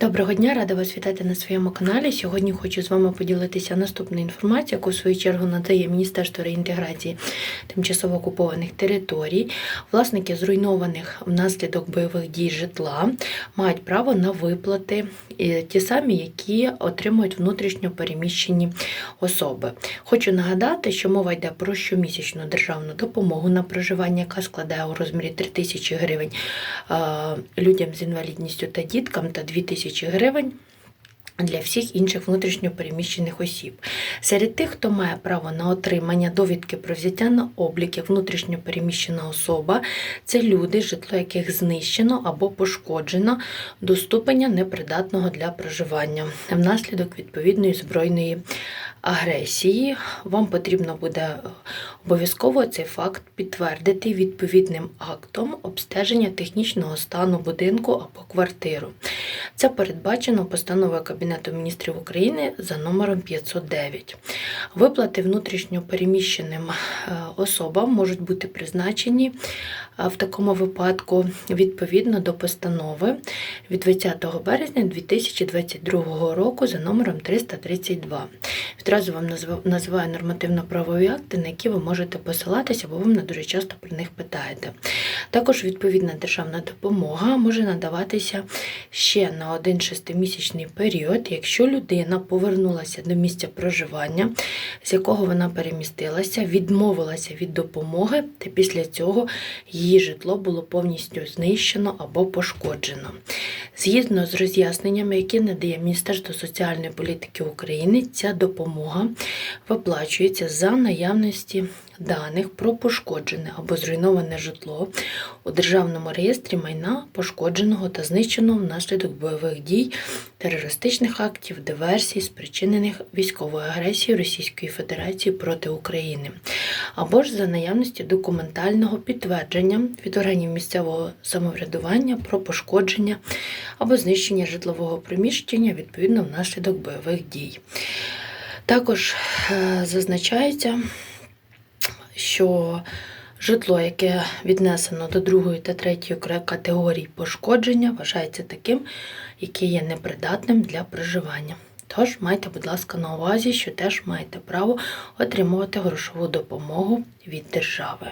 Доброго дня, рада вас вітати на своєму каналі. Сьогодні хочу з вами поділитися наступною інформацією, яку в свою чергу надає Міністерство реінтеграції тимчасово окупованих територій. Власники зруйнованих внаслідок бойових дій житла мають право на виплати ті самі, які отримують внутрішньо переміщені особи. Хочу нагадати, що мова йде про щомісячну державну допомогу на проживання, яка складає у розмірі 3 тисячі гривень е, людям з інвалідністю та діткам та 2 тисячі гривень. Для всіх інших внутрішньопереміщених осіб. Серед тих, хто має право на отримання довідки про взяття на облік як внутрішньопереміщена особа, це люди, житло яких знищено або пошкоджено до ступеня непридатного для проживання внаслідок відповідної збройної агресії. Вам потрібно буде обов'язково цей факт підтвердити відповідним актом обстеження технічного стану будинку або квартиру. Це передбачено постановою Кабінету міністрів України за номером 509. Виплати внутрішньо переміщеним е, особам можуть бути призначені е, в такому випадку відповідно до постанови від 20 березня 2022 року за номером 332. Відразу вам називаю нормативно-правові акти, на які ви можете посилатися, бо ви мене дуже часто про них питаєте. Також відповідна державна допомога може надаватися ще на один шестимісячний період, якщо людина повернулася до місця проживання, з якого вона перемістилася, відмовилася від допомоги, та після цього її житло було повністю знищено або пошкоджено. Згідно з роз'ясненнями, які надає Міністерство соціальної політики України, ця допомога виплачується за наявності даних про пошкоджене або зруйноване житло у державному реєстрі майна пошкодженого та знищеного внаслідок бойових дій, терористичних актів, диверсій, спричинених військовою агресією Російської Федерації проти України, або ж за наявності документального підтвердження від органів місцевого самоврядування про пошкодження або знищення житлового приміщення відповідно внаслідок бойових дій. Також е, зазначається, що житло, яке віднесено до другої та третьої категорії пошкодження, вважається таким, яке є непридатним для проживання. Тож майте, будь ласка, на увазі, що теж маєте право отримувати грошову допомогу від держави.